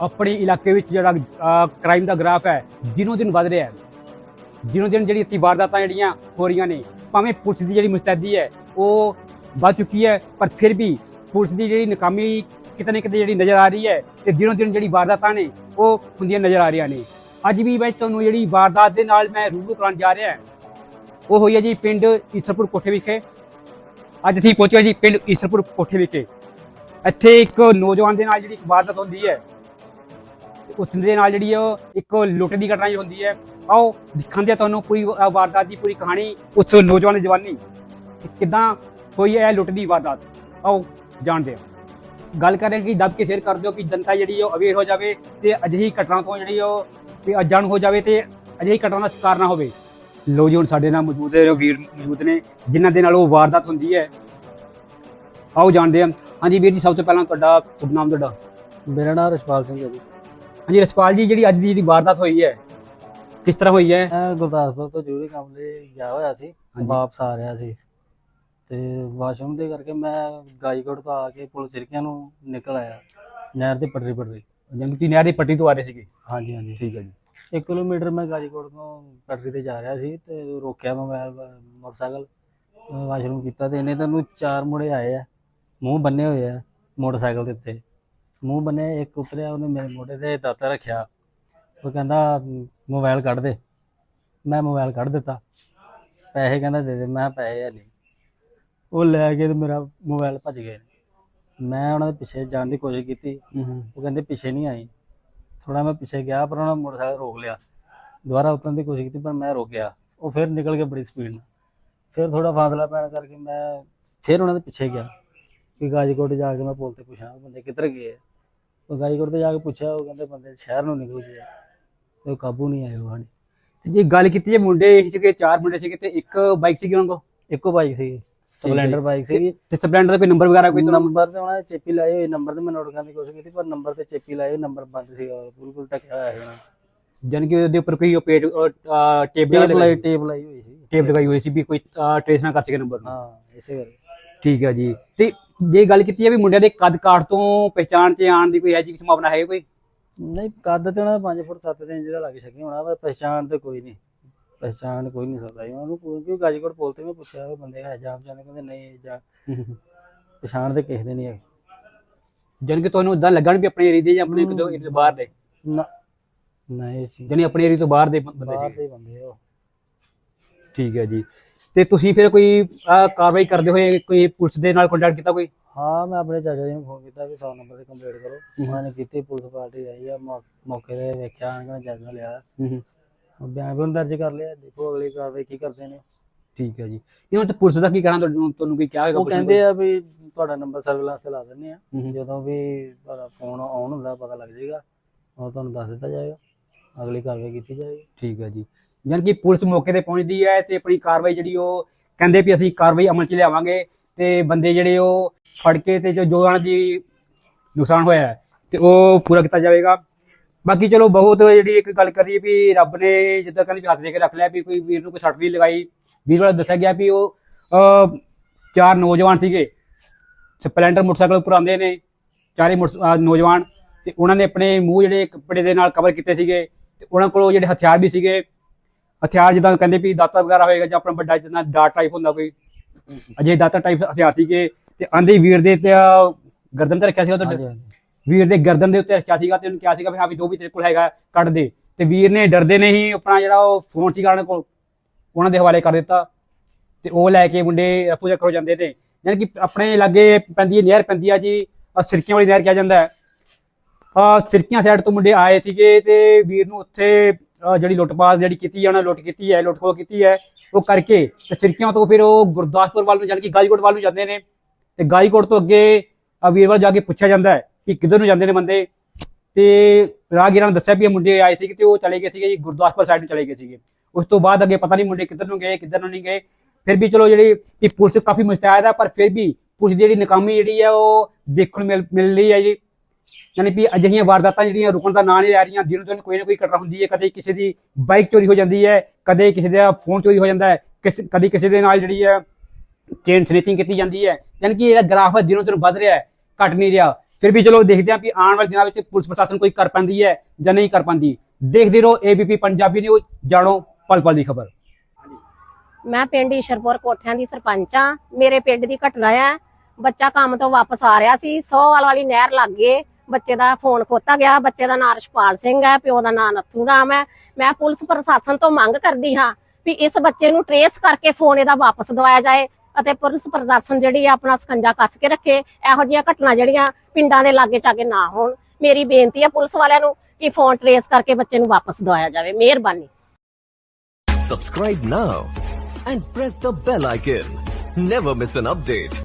ਆਪਣੇ ਇਲਾਕੇ ਵਿੱਚ ਜਿਹੜਾ ਕ੍ਰਾਈਮ ਦਾ ਗ੍ਰਾਫ ਹੈ, ਦਿਨੋ ਦਿਨ ਵਧ ਰਿਹਾ ਹੈ। ਦਿਨੋਂ ਦਿਨ ਜਿਹੜੀ ਇੱਥੇ ਵਾਰਦਾਤਾਂ ਜਿਹੜੀਆਂ ਹੋ ਰਹੀਆਂ ਨੇ, ਭਾਵੇਂ ਪੁਲਿਸ ਦੀ ਜਿਹੜੀ ਮੁਸਤੈਦੀ ਹੈ, ਉਹ ਵੱਧ ਚੁੱਕੀ ਹੈ, ਪਰ ਫਿਰ ਵੀ ਪੁਲਿਸ ਦੀ ਜਿਹੜੀ ਨਕਾਮੀ ਕਿਤੇ ਨਾ ਕਿਤੇ ਜਿਹੜੀ ਨਜ਼ਰ ਆ ਰਹੀ ਹੈ ਤੇ ਦਿਨੋ ਦਿਨ ਜਿਹੜੀ ਵਾਰਦਾਤਾਂ ਨੇ, ਉਹ ਹੁੰਦੀਆਂ ਨਜ਼ਰ ਆ ਰਹੀਆਂ ਨੇ। ਅੱਜ ਵੀ ਮੈਂ ਤੁਹਾਨੂੰ ਜਿਹੜੀ ਵਾਰਦਾਤ ਦੇ ਨਾਲ ਮੈਂ ਰੂਬਰੂ ਕਰਾਉਣ ਜਾ ਰਿਹਾ ਹਾਂ, ਉਹ ਹੋਈ ਹੈ ਜੀ ਪਿੰਡ ਈਸਰਪੁਰ ਕੋਠੇ ਵਿਖੇ। ਅੱਜ ਅਸੀਂ ਪਹੁੰਚੇ ਜੀ ਪਿੰਡ ਈਸਰਪੁਰ ਕੋਠੇ ਵਿਖੇ। ਇੱਥੇ ਇੱਕ ਨੌਜਵਾਨ ਦੇ ਨਾਲ ਜਿਹੜੀ ਇੱਕ ਵਾਰਦਾਤ ਹੁੰਦੀ ਹੈ ਉਸ ਦੇ ਨਾਲ ਜਿਹੜੀ ਉਹ ਇੱਕ ਲੁੱਟ ਦੀ ਘਟਨਾ ਜਿਹੜੀ ਹੁੰਦੀ ਹੈ, ਆਓ ਦਿਖਾਉਂਦੇ ਹਾਂ ਤੁਹਾਨੂੰ ਪੂਰੀ ਵਾਰਦਾਤ ਦੀ ਪੂਰੀ ਕਹਾਣੀ ਉਸ ਨੌਜਵਾਨ ਦੀ ਜਵਾਨੀ ਕਿ ਕਿੱਦਾਂ ਹੋਈ ਹੈ ਲੁੱਟ ਦੀ ਵਾਰਦਾਤ। ਆਓ ਜਾਣਦੇ ਹਾਂ। ਗੱਲ ਕਰ ਰਹੇ ਕਿ ਦੱਬ ਕੇ ਸ਼ੇਅਰ ਕਰ ਦਿਓ ਕਿ ਜਨਤਾ ਜਿਹੜੀ ਉਹ ਅਵੇਅਰ ਹੋ ਜਾਵੇ ਤੇ ਅਜਿਹੀ ਘਟਨਾ ਤੋਂ ਜਿਹੜੀ ਉਹ ਵੀ ਅਜਾਣ ਹੋ ਜਾਵੇ ਤੇ ਅਜਿਹੀ ਘਟਨਾ ਦਾ ਸ਼ਿਕਾਰ ਨਾ ਹੋਵੇ। ਲੋ ਜੀ, ਹੁਣ ਸਾਡੇ ਨਾਲ ਮੌਜੂਦ ਹੈ ਵੀਰ ਮੌਜੂਦ ਨੇ, ਜਿਨ੍ਹਾਂ ਦੇ ਨਾਲ ਉਹ ਵਾਰਦਾਤ ਹੁੰਦੀ ਹੈ। ਆਓ ਜਾਣਦੇ ਹਾਂ। ਹਾਂਜੀ ਵੀਰ ਜੀ, ਸਭ ਤੋਂ ਪਹਿਲਾਂ ਤੁਹਾਡਾ ਸ਼ੁਭ ਨਾਮ, ਤੁਹਾਡਾ? ਮੇਰਾ ਨਾਮ ਰਸ਼ਪਾਲ ਸਿੰਘ ਹੈ ਜੀ। ਹਾਂਜੀ ਰਸਪਾਲ ਜੀ ਜਿਹੜੀ ਅੱਜ ਦੀ ਜਿਹੜੀ ਵਾਰਦਾਤ ਹੋਈ ਹੈ ਕਿਸ ਤਰ੍ਹਾਂ ਹੋਈ ਹੈ? ਮੈਂ ਗੁਰਦਾਸਪੁਰ ਤੋਂ ਜ਼ਰੂਰੀ ਕੰਮ ਲਈ ਗਿਆ ਹੋਇਆ ਸੀ। ਵਾਪਸ ਆ ਰਿਹਾ ਸੀ। ਤੇ ਵਾਸ਼ਰੂਮ ਦੇ ਕਰਕੇ ਮੈਂ ਗਾਜੀਕੋਟ ਤੋਂ ਆ ਕੇ ਪੁਲਿਸ ਸਿਰਕਿਆਂ ਨੂੰ ਨਿਕਲ ਆਇਆ ਨਹਿਰ ਦੀ ਪਟਰੀ ਪਟਰੀ। ਜੰਗ ਦੀ ਨਹਿਰ ਦੀ ਪੱਟੀ ਤੋਂ ਆ ਰਹੇ ਸੀਗੇ? ਹਾਂਜੀ ਹਾਂਜੀ। ਠੀਕ ਹੈ ਜੀ। 1 ਕਿਲੋਮੀਟਰ ਮੈਂ ਗਾਜੀਕੋਟ ਤੋਂ ਪਟਰੀ ਤੇ ਜਾ ਰਿਹਾ ਸੀ ਤੇ ਰੋਕਿਆ ਮੋਬਾਈਲ ਮੋਟਰਸਾਈਕਲ ਮੈਂ ਵਾਸ਼ਰੂਮ ਕੀਤਾ ਤੇ ਇਹਨੇ ਤੈਨੂੰ ਚਾਰ ਮੁੰਡੇ ਆਏ ਆ ਮੂੰਹ ਬੰਨੇ ਹੋਏ ਆ ਮੋਟਰਸਾਈਕਲ ਦੇ ਉੱਤੇ। ਮੂੰਹ ਬੰਨੇ ਇੱਕ ਉਤਰਿਆ ਉਹਨੇ ਮੇਰੇ ਮੋਢੇ ਤੇ ਦਾਤਾ ਰੱਖਿਆ। ਉਹ ਕਹਿੰਦਾ ਮੋਬਾਈਲ ਕੱਢ ਦੇ। ਮੈਂ ਮੋਬਾਈਲ ਕੱਢ ਦਿੱਤਾ। ਪੈਸੇ ਕਹਿੰਦਾ ਦੇ ਦੇ। ਮੈਂ ਪੈਸੇ ਹੈ ਨਹੀਂ। ਉਹ ਲੈ ਕੇ ਤੇ ਮੇਰਾ ਮੋਬਾਈਲ ਭੱਜ ਗਏ। ਮੈਂ ਉਹਨਾਂ ਦੇ ਪਿੱਛੇ ਜਾਣ ਦੀ ਕੋਸ਼ਿਸ਼ ਕੀਤੀ। ਉਹ ਕਹਿੰਦੇ ਪਿੱਛੇ ਨਹੀਂ ਆਈ। ਥੋੜਾ ਮੈਂ ਪਿੱਛੇ ਗਿਆ ਪਰ ਉਹਨਾਂ ਮੋਟਰਸਾਈਕਲ ਰੋਕ ਲਿਆ। ਦੁਬਾਰਾ ਉਤਰਨ ਦੀ ਕੋਸ਼ਿਸ਼ ਕੀਤੀ ਪਰ ਮੈਂ ਰੁਕ ਗਿਆ ਉਹ ਫਿਰ ਨਿਕਲ ਕੇ ਬੜੀ ਸਪੀਡ ਨਾਲ। ਫਿਰ ਥੋੜਾ ਫਾਸਲਾ ਪੈਣ ਕਰਕੇ ਮੈਂ ਫਿਰ ਉਹਨਾਂ ਦੇ ਪਿੱਛੇ ਗਿਆ। ਕਿ ਗਾਜੀਕੋਟ ਜਾ ਕੇ ਮੈਂ ਪੁਲ ਤੇ ਪੁੱਛਣਾ ਉਹ ਬੰਦੇ ਕਿੱਧਰ ਗਏ ਆ? ਉਹ ਗਾਜੀਕੋਟ ਤੇ ਜਾ ਕੇ ਪੁੱਛਿਆ ਉਹ ਕਹਿੰਦੇ ਬੰਦੇ ਸ਼ਹਿਰ ਨੂੰ ਨਿਕਲ ਗਏ ਆ। ਤੇ ਉਹ ਕਾਬੂ ਨਹੀਂ ਆਏ ਉਹ ਸਾਡੇ ਤੇ ਜੇ ਗੱਲ ਕੀਤੀ ਜੇ ਮੁੰਡੇ ਸੀਗੇ ਚਾਰ ਮੁੰਡੇ ਸੀਗੇ ਤੇ ਇੱਕ ਬਾਈਕ ਸੀਗੀ ਉਹਨਾਂ ਕੋਲ? ਇੱਕੋ ਬਾਈਕ ਸੀ ਸਪਲੈਂਡਰ ਬਾਈਕ ਸੀ ਤੇ ਸਪਲੈਂਡਰ ਦਾ ਕੋਈ ਨੰਬਰ ਵਗੈਰਾ ਕੋਈ ਨੰਬਰ ਤੇ ਉਹਨਾਂ ਚੇਪੀ ਲਾਏ ਹੋਏ ਨੰਬਰ ਤੇ ਮੈਂ ਨੋਟ ਕਰਨ ਦੀ ਕੋਸ਼ਿਸ਼ ਕੀਤੀ ਪਰ ਨੰਬਰ ਤੇ ਚੇਪੀ ਲਾਏ ਨੰਬਰ ਬੰਦ ਸੀਗਾ ਬਿਲਕੁਲ ਟਕਿਆ ਹੋਇਆ ਸੀ ਉਹਨਾਂ। ਜਨ ਕਿ ਉਹਦੇ ਉੱਪਰ ਕੋਈ ਪੇਟ ਟੇਪ ਟੇਪ ਲਾਈ ਟੇਪ ਲਾਈ ਹੋਈ ਸੀ। ਟੇਪ ਲਗਾਈ ਹੋਈ ਸੀ ਵੀ ਕੋਈ ਟ੍ਰੇਸ ਨਾ ਕਰ ਸਕੇ ਨੰਬਰ ਨੂੰ। ਹਾਂ ਇਸੇ ਕਰਕੇ। ਠੀਕ ਹੈ ਜੀ। ਤੇ ਜੇ ਗੱਲ ਕੀਤੀ ਹੈ ਵੀ ਮੁੰਡਿਆਂ ਦੇ ਕੱਦ ਕਾਠ ਤੋਂ ਪਹਿਚਾਣ ਤੇ ਆਣ ਦੀ ਕੋਈ ਹੈ ਜੀ ਸੰਭਾਵਨਾ ਹੈ ਕੋਈ? ਨਹੀਂ ਕੱਦ ਤੇ ਉਹਨਾਂ ਦਾ 5 ਫੁੱਟ 7 ਇੰਚ ਦਾ ਲੱਗ ਸਕੇ ਹੋਣਾ ਪਰ ਪਛਾਣ ਤੇ ਕੋਈ ਨਹੀਂ। ਪਛਾਣ ਕੋਈ ਨਹੀਂ ਸਕਦਾ ਜੀ। ਉਹਨੂੰ ਕੋਈ ਕਿਉਂ ਗਾਜੀਕੋਟ ਪੁੱਲ ਤੇ ਮੈਂ ਪੁੱਛਿਆ ਉਹ ਬੰਦੇ ਹੈ ਜਾਂ ਜਾਂਦੇ ਕਹਿੰਦੇ ਨਹੀਂ ਜਾਂ। ਪਛਾਣ ਤੇ ਕਿਸੇ ਦੇ ਨਹੀਂ ਹੈ ਜਨ ਕਿ ਤੁਹਾਨੂੰ ਇਦਾਂ ਲੱਗਣ ਵੀ ਆਪਣੇ ਏਰੀਆ ਦੇ ਜਾਂ ਆਪਣੇ ਕਿਤੋਂ ਏਰੀਆ ਤੋਂ ਬਾਹਰ ਦੇ? ਨਾ ਨਹੀਂ ਸੀ। ਜਾਨੀ ਆਪਣੇ ਏਰੀਆ ਤੋਂ ਬਾਹਰ ਦੇ ਬੰਦੇ ਬਾਹਰ ਦੇ ਬੰਦੇ ਉਹ। ਠੀਕ ਹੈ ਜੀ। ਤੇ ਤੁਸੀਂ ਫਿਰ ਕੋਈ ਅਹ, ਕਾਰਵਾਈ ਕਰਦੇ ਹੋਏ ਕੋਈ ਪੁਲਿਸ ਦੇ ਨਾਲ ਕੰਟੈਕਟ ਕੀਤਾ ਕੋਈ? ਹਾਂ ਮੈਂ ਆਪਣੇ ਚਾਚਾ ਜੀ ਨੂੰ ਫੋਨ ਕੀਤਾ ਵੀ 100 ਨੰਬਰ ਤੇ ਕੰਪਲੀਟ ਕਰੋ। ਉਹਨਾਂ ਨੇ ਕੀਤੀ ਪੁਲਿਸ ਪਾਰਟੀ ਆਈ ਆ ਮੌ- ਮੌਕੇ ਤੇ ਵੇਖਿਆ ਉਹਨਾਂ ਨੇ ਜਾਇਜ਼ਾ ਲਿਆ। ਉਹ ਬਿਆਨ ਵੀ ਦਰਜ ਕਰ ਲਿਆ ਦੇਖੋ ਅਗਲੀ ਕਾਰਵਾਈ ਕੀ ਕਰਦੇ ਨੇ। ਠੀਕ ਹੈ ਜੀ। ਇਹ ਹੁਣ ਤੇ ਪੁਲਿਸ ਦਾ ਕੀ ਕਹਿਣਾ ਤੁਹਾਨੂੰ ਤੁਹਾਨੂੰ ਕੀ ਕਿਹਾ ਹੈਗਾ ਉਹ ਪੁਲਿਸ ਨੇ ਕਹਿੰਦੇ ਆ ਵੀ ਤੁਹਾਡਾ ਨੰਬਰ ਸਰਵੇਲੈਂਸ ਤੇ ਲਾ ਦਿੰਦੇ ਆ। ਹੂੰ। ਜਦੋਂ ਵੀ ਤੁਹਾਡਾ ਫੋਨ ਆਨ ਹੁੰਦਾ ਪਤਾ ਲੱਗ ਜਾਏਗਾ। ਉਹ ਤੁਹਾਨੂੰ ਦੱਸ ਦਿੱਤਾ ਜਾਏਗਾ। ਅਗਲੀ ਕਾਰਵਾਈ ਕੀਤੀ ਜਾਏਗੀ। ਠੀਕ ਹੈ ਜੀ। ਯਾਨੀ ਕਿ ਪੁਲਿਸ ਮੌਕੇ ਤੇ ਪਹੁੰਚਦੀ ਹੈ ਤੇ ਆਪਣੀ ਕਾਰਵਾਈ ਜਿਹੜੀ ਉਹ ਕਹਿੰਦੇ ਵੀ ਅਸੀਂ ਕਾਰਵਾਈ ਅਮਲ 'ਚ ਲਿਆਵਾਂਗੇ ਤੇ ਬੰਦੇ ਜਿਹੜੇ ਉਹ ਫੜ ਕੇ ਤੇ ਜੋ ਜੋ ਉਹਨਾਂ ਦੀ ਨੁਕਸਾਨ ਹੋਇਆ ਹੈ, ਤੇ ਉਹ ਪੂਰਾ ਕੀਤਾ ਜਾਵੇਗਾ। ਬਾਕੀ ਚਲੋ ਬਹੁਤ ਜਿਹੜੀ ਇੱਕ ਗੱਲ ਕਰੀਏ ਵੀ ਰੱਬ ਨੇ ਜਿੱਦਾਂ ਕਹਿੰਦੇ ਵੀ ਹੱਥ ਦੇ ਕੇ ਰੱਖ ਲਿਆ ਵੀ ਕੋਈ ਵੀਰ ਨੂੰ ਕੋਈ ਸੱਟ ਨਹੀਂ ਲਗਾਈ। ਵੀਰ ਵਾਲਾ ਦੱਸਿਆ ਗਿਆ ਵੀ ਉਹ ਚਾਰ ਨੌਜਵਾਨ ਸੀਗੇ। ਸਪਲੈਂਡਰ ਮੋਟਰਸਾਈਕਲ ਉੱਪਰ ਆਉਂਦੇ ਨੇ, ਚਾਰੇ ਮੋਟਰ- ਨੌਜਵਾਨ ਤੇ ਉਹਨਾਂ ਨੇ ਆਪਣੇ ਮੂੰਹ ਜਿਹੜੇ ਕੱਪੜੇ ਦੇ ਨਾਲ ਕਵਰ ਕੀਤੇ ਸੀਗੇ ਤੇ ਉਹਨਾਂ ਕੋਲ ਜਿਹੜੇ ਹਥਿਆਰ ਵੀ ਸੀਗੇ। ਹਥਿਆਰ ਜਿੱਦਾਂ ਕਹਿੰਦੇ ਵੀ ਦਾਤਾ ਵਗੈਰਾ ਹੋਏਗਾ ਜਾਂ ਆਪਣਾ ਵੱਡਾ ਜਿੱਦਾਂ ਡਾਟ ਟਾਈਪ ਹੁੰਦਾ ਕੋਈ ਅਜੇ ਦਾਤਾ ਟਾਈਪ ਹਥਿਆਰ ਸੀਗੇ ਤੇ ਆਂਦੇ ਵੀਰ ਦੇ ਤੇ ਗਰਦਨ ਤੇ ਰੱਖਿਆ ਸੀ ਉਹਦੇ ਵੀਰ ਦੇ ਗਰਦਨ ਦੇ ਉੱਤੇ ਰੱਖਿਆ ਸੀਗਾ ਤੇ ਉਹਨੂੰ ਕਿਹਾ ਸੀਗਾ ਵੀ ਹਾਂ ਵੀ ਜੋ ਵੀ ਤੇਰੇ ਕੋਲ ਹੈਗਾ ਕੱਢ ਦੇ। ਤੇ ਵੀਰ ਨੇ ਡਰਦੇ ਨੇ ਹੀ ਆਪਣਾ ਜਿਹੜਾ ਉਹ ਫੋਨ ਸੀਗਾ ਉਹਨਾਂ ਕੋਲ ਉਹਨਾਂ ਦੇ ਹਵਾਲੇ ਕਰ ਦਿੱਤਾ। ਤੇ ਉਹ ਲੈ ਕੇ ਮੁੰਡੇ ਰਫੂ ਚੱਕਰ ਹੋ ਜਾਂਦੇ ਨੇ ਯਾਨੀ ਕਿ ਆਪਣੇ ਲਾਗੇ ਪੈਂਦੀ ਹੈ ਨਹਿਰ ਪੈਂਦੀ ਆ ਜੀ ਸਿਰਕੀਆਂ ਵਾਲੀ ਨਹਿਰ ਕਿਹਾ ਜਾਂਦਾ ਹੈ। ਆ ਸਿਰਕੀਆਂ ਸਾਈਡ ਤੋਂ ਮੁੰਡੇ ਆਏ ਸੀਗੇ ਤੇ ਵੀਰ ਨੂੰ ਉੱਥੇ ਜਿਹੜੀ ਲੁੱਟਪਾਸ ਜਿਹੜੀ ਕੀਤੀ ਹੈ, ਉਹਨਾਂ ਲੁੱਟ ਕੀਤੀ ਹੈ ਲੁੱਟ ਕੀਤੀ ਹੈ, ਉਹ ਕਰਕੇ ਤੇ ਸਿਰਕੀਆਂ ਤੋਂ ਫਿਰ ਉਹ ਗੁਰਦਾਸਪੁਰ ਵੱਲ ਨੂੰ ਯਾਨੀ ਕਿ ਗਾਜੀਕੋਟ ਵੱਲ ਨੂੰ ਜਾਂਦੇ ਨੇ ਤੇ ਗਾਜੀਕੋਟ ਤੋਂ ਅੱਗੇ ਆ ਜਾ ਕੇ ਪੁੱਛਿਆ ਜਾਂਦਾ ਹੈ ਕਿ ਕਿੱਧਰ ਨੂੰ ਜਾਂਦੇ ਨੇ ਬੰਦੇ ਤੇ ਰਾਹਗੀਰਾਂ ਨੇ ਦੱਸਿਆ ਵੀ ਇਹ ਮੁੰਡੇ ਆਏ ਸੀ ਤੇ ਉਹ ਚਲੇ ਗਏ ਸੀਗੇ ਜੀ, ਗੁਰਦਾਸਪੁਰ ਸਾਈਡ ਨੂੰ ਚਲੇ ਗਏ ਸੀਗੇ। ਉਸ ਤੋਂ ਬਾਅਦ ਅੱਗੇ ਪਤਾ ਨਹੀਂ ਮੁੰਡੇ ਕਿੱਧਰ ਨੂੰ ਗਏ, ਕਿੱਧਰ ਨੂੰ ਨਹੀਂ ਗਏ। ਫਿਰ ਵੀ ਚਲੋ ਜਿਹੜੀ ਕਿ ਪੁਲਿਸ ਕਾਫੀ ਮੁਸਤੈਦ ਹੈ ਪਰ ਫਿਰ ਵੀ ਪੁਲਿਸ ਦੀ ਜਿਹੜੀ ਨਕਾਮੀ ਜਿਹੜੀ ਹੈ ਉਹ ਦੇਖਣ ਨੂੰ ਮਿਲ ਮਿਲ ਰਹੀ ਹੈ ਜੀ। ਯਾਨੀ ਵੀ ਅਜਿਹੀਆਂ ਵਾਰਦਾਤਾਂ ਜਿਹੜੀਆਂ ਰੁਕਣ ਦਾ ਨਾਂ ਨਹੀਂ ਲੈ ਰਹੀਆਂ, ਦਿਨੋਂ ਦਿਨ ਕੋਈ ਨਾ ਕੋਈ ਘਟਨਾ ਹੁੰਦੀ ਹੈ, ਕਦੇ ਕਿਸੇ ਦੀ ਬਾਈਕ ਚੋਰੀ ਹੋ ਜਾਂਦੀ ਹੈ, ਕਦੇ ਕਿਸੇ ਦਾ ਫੋਨ ਚੋਰੀ ਹੋ ਜਾਂਦਾ ਹੈ, ਕਿਸੇ ਕਿਸੇ ਦੇ ਨਾਲ ਜਿਹੜੀ ਹੈ ਚੇਨ ਸਨੇਚਿੰਗ ਕੀਤੀ ਜਾਂਦੀ ਹੈ, ਯਾਨੀ ਕਿ ਜਿਹੜਾ ਗ੍ਰਾਫ ਹੈ ਦਿਨੋਂ ਦਿਨ ਵੱਧ ਰਿਹਾ ਹੈ, ਘਟ ਨਹੀਂ ਰਿਹਾ। ਫਿਰ ਵੀ ਚਲੋ ਦੇਖਦੇ ਹਾਂ ਕਿ ਆਉਣ ਵਾਲੇ ਦਿਨਾਂ ਵਿੱਚ ਪੁਲਿਸ ਪ੍ਰਸ਼ਾਸਨ ਕੋਈ ਕਰ ਪਾਉਂਦੀ ਹੈ ਜਾਂ ਨਹੀਂ ਕਰ ਪਾਉਂਦੀ ਦੇਖਦੇ ਰਹੋ ਏਬੀਪੀ ਪੰਜਾਬੀ ਨਿਊਜ਼, ਜਾਣੋ ਪਲ ਪਲ ਦੀ ਖਬਰ। ਮੈਂ ਪਿੰਡ ਈਸ਼ਰਪੁਰ ਕੋਠਿਆਂ ਦੀ ਸਰਪੰਚ ਆ ਮੇਰੇ ਪਿੰਡ ਦੀ ਘਟਨਾ ਹੈ ਬੱਚਾ ਕੰਮ ਤੋਂ ਵਾਪਸ ਆ ਰਿਹਾ ਸੀ। ਸੋਹਵਾਲ ਵਾਲੀ ਨਹਿਰ ਲੱਗੇ ਬੱਚੇ ਦਾ ਫੋਨ ਖੋਤਾ ਗਿਆ, ਬੱਚੇ ਦਾ ਨਾਂ ਰਸ਼ਪਾਲ ਸਿੰਘ ਹੈ, ਪਿਓ ਦਾ ਨਾਂ ਨੱਥੂ ਰਾਮ ਹੈ ਮੈਂ ਪੁਲਿਸ ਪ੍ਰਸ਼ਾਸਨ ਤੋਂ ਮੰਗ ਕਰਦੀ ਹਾਂ ਵੀ ਇਸ ਬੱਚੇ ਨੂੰ ਟਰੇਸ ਕਰਕੇ ਫੋਨ ਇਹਦਾ ਵਾਪਸ ਦਵਾਇਆ ਜਾਏ ਅਤੇ ਪੁਲਿਸ ਪ੍ਰਸ਼ਾਸਨ ਜਿਹੜੀ ਆਪਣਾ ਸਕੰਜਾ ਕੱਸ ਕੇ ਰੱਖੇ, ਇਹੋ ਜਿਹੀਆਂ ਘਟਨਾ ਜਿਹੜੀਆਂ ਪਿੰਡਾਂ ਦੇ ਲਾਗੇ ਚਾਗੇ ਨਾ ਹੋਣ ਮੇਰੀ ਬੇਨਤੀ ਹੈ ਪੁਲਿਸ ਵਾਲਿਆਂ ਨੂੰ ਕਿ ਫੋਨ ਟ੍ਰੇਸ ਕਰਕੇ ਬੱਚੇ ਨੂੰ ਵਾਪਸ ਦਵਾਇਆ ਜਾਵੇ ਮਿਹਰਬਾਨੀ Subscribe now and press the bell icon. Never miss an update.